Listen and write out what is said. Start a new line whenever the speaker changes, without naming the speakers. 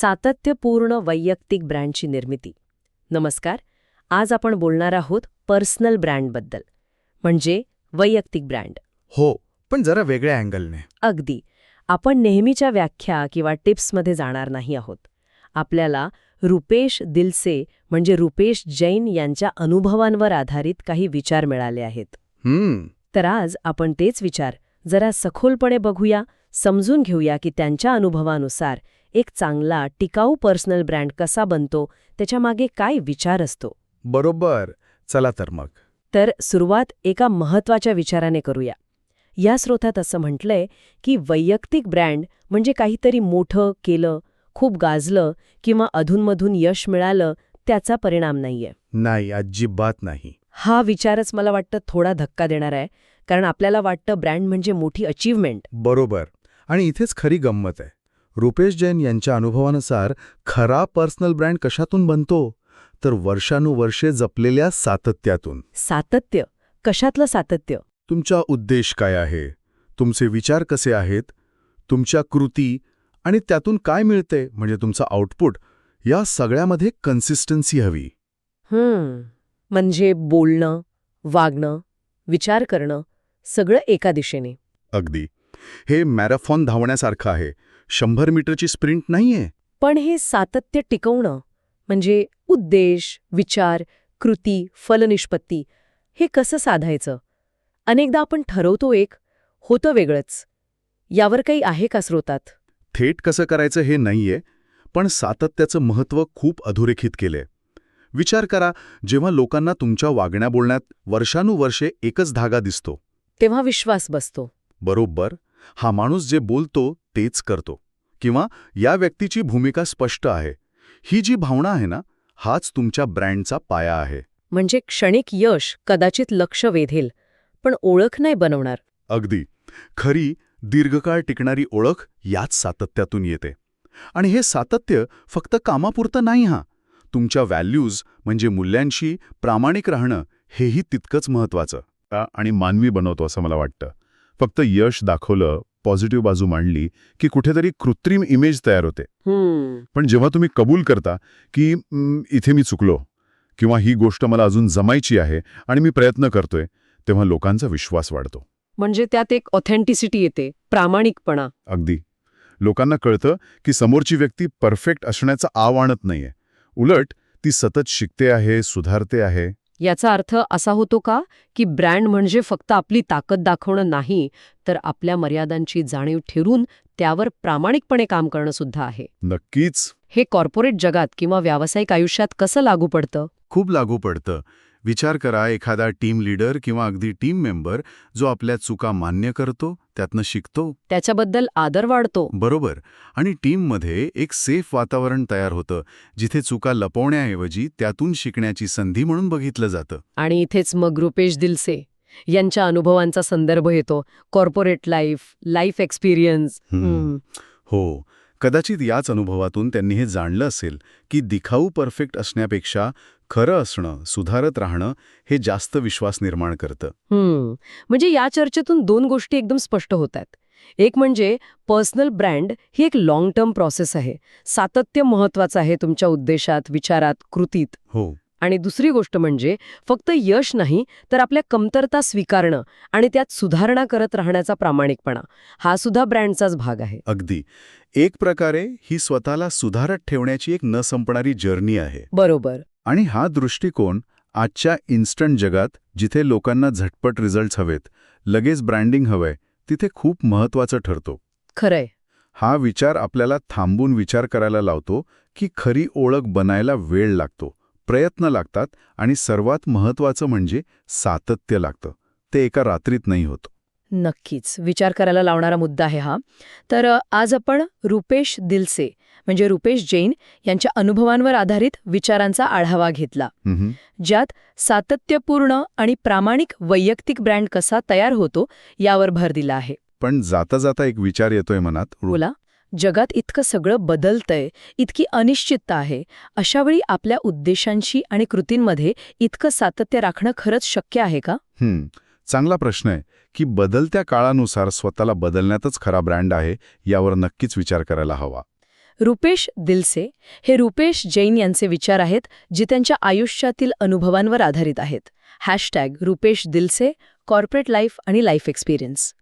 सातत्यपूर्ण वैयक्तिक ब्रँडची निर्मिती. नमस्कार आज आपण बोलणार आहोत पर्सनल ब्रँडबद्दल. म्हणजे वैयक्तिक ब्रँड.
हो पण जरा वेगळ्या अँगलने.
अगदी. आपण नेहमीच्या व्याख्या किंवा टिप्समध्ये जाणार नाही आहोत. आपल्याला रुपेश दिलसे म्हणजे रुपेश जैन यांच्या अनुभवांवर आधारित काही विचार मिळाले आहेत. तर आज आपण तेच विचार जरा सखोलपणे बघूया समजून घेऊया की त्यांच्या अनुभवानुसार एक चांगला टिकाऊ पर्सनल ब्रँड कसा बनतो त्याच्यामागे काय विचार असतो.
बरोबर. चला तर मग.
तर सुरुवात एका महत्त्वाच्या विचाराने करूया. या स्रोतात असं म्हटलंय की वैयक्तिक ब्रँड म्हणजे काहीतरी मोठं केलं खूप गाजलं किंवा अधूनमधून यश मिळालं त्याचा परिणाम नाहीये.
नाही अजिबात नाही.
हा विचारच मला वाटतं थोडा धक्का देणार आहे कारण आपल्याला वाटतं ब्रँड म्हणजे मोठी अचीवमेंट.
बरोबर. आणि इथेच खरी गंमत आहे. रुपेश जैन यांच्या अनुभवानुसार खरा पर्सनल ब्रँड कशातून बनतो? तर वर्षानुवर्षे जपलेल्या सातत्यातून.
सातत्य? कशातलं सातत्य?
तुमचा उद्देश काय आहे? तुमचे विचार कसे आहेत? तुमच्या कृती आणि त्यातून काय मिळते? म्हणजे तुमचं आउटपुट या सगळ्यामध्ये कन्सिस्टन्सी हवी.
हम्म म्हणजे बोलणं वागणं विचार करणं सगळं एका दिशेने.
अगदी. हे मॅरेथॉन धावण्यासारखं आहे. शंभर मीटरची स्प्रिंट नाहीये.
पण हे सातत्य टिकवणं म्हणजे उद्देश विचार कृती फलनिष्पत्ती हे कसं साधायचं? अनेकदा आपण ठरवतो एक होतं वेगळंच. यावर काही आहे का स्रोतात?
थेट कसं करायचं हे नाहीये पण सातत्याचं महत्त्व खूप अधोरेखित केलंय. विचार करा जेव्हा लोकांना तुमच्या वागण्या बोलण्यात वर्षानुवर्षे एकच धागा दिसतो.
तेव्हा विश्वास बसतो.
बरोबर. हा माणूस जे बोलतो तेच करतो. किंवा या व्यक्तीची भूमिका स्पष्ट आहे. ही जी भावना आहे ना हाच तुमच्या ब्रँडचा पाया आहे.
म्हणजे क्षणिक यश कदाचित लक्ष वेधेल पण ओळख नाही बनवणार.
अगदी. खरी दीर्घकाळ टिकणारी ओळख याच सातत्यातून येते. आणि हे सातत्य फक्त कामापुरतं नाही हा. तुमच्या व्हॅल्यूज म्हणजे मूल्यांशी प्रामाणिक राहणं हेही तितकंच महत्वाचं आ- आणि मानवी बनवतो असं मला वाटतं. फक्त यश दाखवलं पॉझिटिव्ह बाजू मांडली की कुठेतरी कृत्रिम इमेज तयार होते. पण जेव्हा तुम्ही कबूल करता की "म, इथे मी चुकलो किंवा ही गोष्ट मला अजून जमायची आहे आणि मी प्रयत्न करतोय तेव्हा लोकांचा विश्वास वाढतो.
म्हणजे त्यात एक ऑथेंटिसिटी येते प्रामाणिकपणा.
अगदी. लोकांना कळतं की समोरची व्यक्ती परफेक्ट असण्याचा आव आणत नाहीये. उलट ती सतत शिकते आहे सुधारते आहे.
याचा अर्थ असा होतो का की ब्रँड म्हणजे फक्त आपली ताकद दाखवणं नाही तर आपल्या मर्यादांची जाणीव ठेवून त्यावर प्रामाणिकपणे काम करणं सुद्धा आहे.
नक्कीच.
हे कॉर्पोरेट जगात किंवा व्यावसायिक आयुष्यात कसं लागू पडतं?
खूप लागू पडतं. विचार करा एखादा टीम लीडर किंवा अगदी टीम मेंबर जो आपल्या चुका मान्य करतो त्यातनं शिकतो.
त्याच्याबद्दल आदर वाढतो.
बरोबर. आणि टीममध्ये एक सेफ वातावरण तयार होतं जिथे चुका लपवण्याऐवजी त्यातून शिकण्याची संधी म्हणून बघितलं जातं.
आणि इथेच मग रुपेश दिलसे यांच्या अनुभवांचा संदर्भ येतो. Corporate life life experience.
हो. कदाचित याच अनुभवातून त्यांनी हे जाणलं असेल की दिखाऊ परफेक्ट असण्यापेक्षा खरं असणं सुधारत राहणं हे जास्त विश्वास निर्माण करतं.
म्हणजे या चर्चेतून दोन गोष्टी एकदम स्पष्ट होतात. एक म्हणजे पर्सनल ब्रँड ही एक लॉंग टर्म प्रोसेस आहे. सातत्य महत्वाचं आहे तुमच्या उद्देशात विचारात कृतीत.
हो.
आणि दुसरी गोष्ट म्हणजे फक्त यश नाही तर आपल्या कमतरता स्वीकारणं आणि त्यात सुधारणा करत राहण्याचा प्रामाणिकपणा. हा सुद्धा ब्रँडचाच भाग आहे.
अगदी. एक प्रकारे ही स्वतःला सुधारत ठेवण्याची एक न संपणारी जर्नी आहे.
बरोबर.
आणि हा दृष्टिकोन आजच्या इन्स्टंट जगात जिथे लोकांना झटपट रिझल्ट्स हवेत लगेच ब्रँडिंग हवंय तिथे खूप महत्वाचं ठरतो.
खरंय.
हा विचार आपल्याला थांबून विचार करायला लावतो की खरी ओळख बनायला वेळ लागतो प्रयत्न लागतात आणि सर्वात महत्वाचं म्हणजे सातत्य लागतं. ते एका रात्रीत नाही होत.
नक्कीच. विचार करायला लावणारा मुद्दा आहे हा. तर आज आपण रुपेश दिलसे म्हणजे रुपेश जैन यांच्या अनुभवांवर आधारित विचारांचा आढावा घेतला. ज्यात सातत्यपूर्ण आणि प्रामाणिक वैयक्तिक ब्रँड कसा तयार होतो यावर भर दिला आहे.
पण जाता जाता एक विचार येतोय मनात.
बोला. जगात इतकं सगळं बदलतंय इतकी अनिश्चितता आहे अशावेळी आपल्या उद्देशांशी आणि कृतींमध्ये इतकं सातत्य राखणं खरंच शक्य आहे का?
हं, चांगला प्रश्न आहे की बदलत्या काळानुसार स्वतःला बदलण्यातच खरा ब्रँड आहे यावर नक्कीच विचार करायला हवा.
रुपेश दिलसे हे रुपेश जैन यांचे विचार आहेत जे त्यांच्या आयुष्यातील अनुभवांवर आधारित आहेत. हॅशटॅग रुपेश दिलसे कॉर्पोरेट लाईफ आणि लाईफ एक्सपिरियन्स.